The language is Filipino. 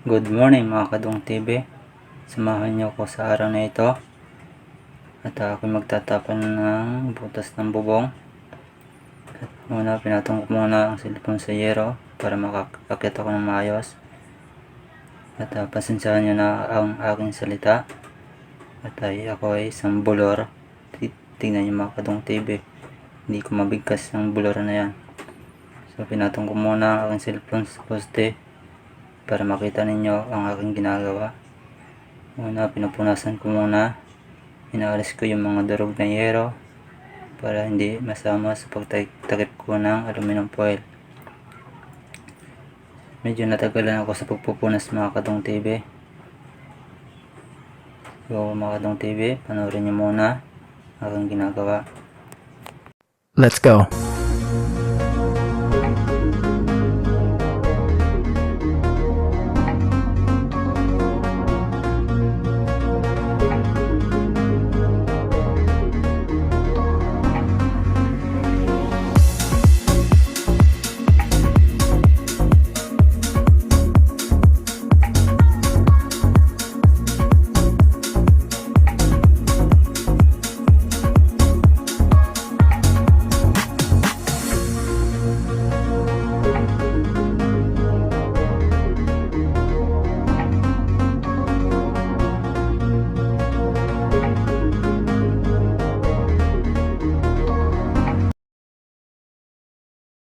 Good morning mga Kadong TV. Samahan niyo ko sa araw na ito. At ako magtatapan ng butas ng bubong. At muna pinatong ko muna ang cellphone sa yero para makakakit ako ng maayos. At uh, pasensyahan niyo na ang aking salita. At ay ako ay isang bulor. Ti- Tingnan niyo mga Kadong TV. Hindi ko mabigkas ang bulor na yan. So pinatong ko muna ang aking cellphone sa poste para makita ninyo ang aking ginagawa. Una, pinupunasan ko muna. Inaalis ko yung mga durog na yero para hindi masama sa pagtakip ko ng aluminum foil. Medyo natagalan ako sa pagpupunas mga katong TV. So mga katong TV, panoorin nyo muna ang aking ginagawa. Let's go.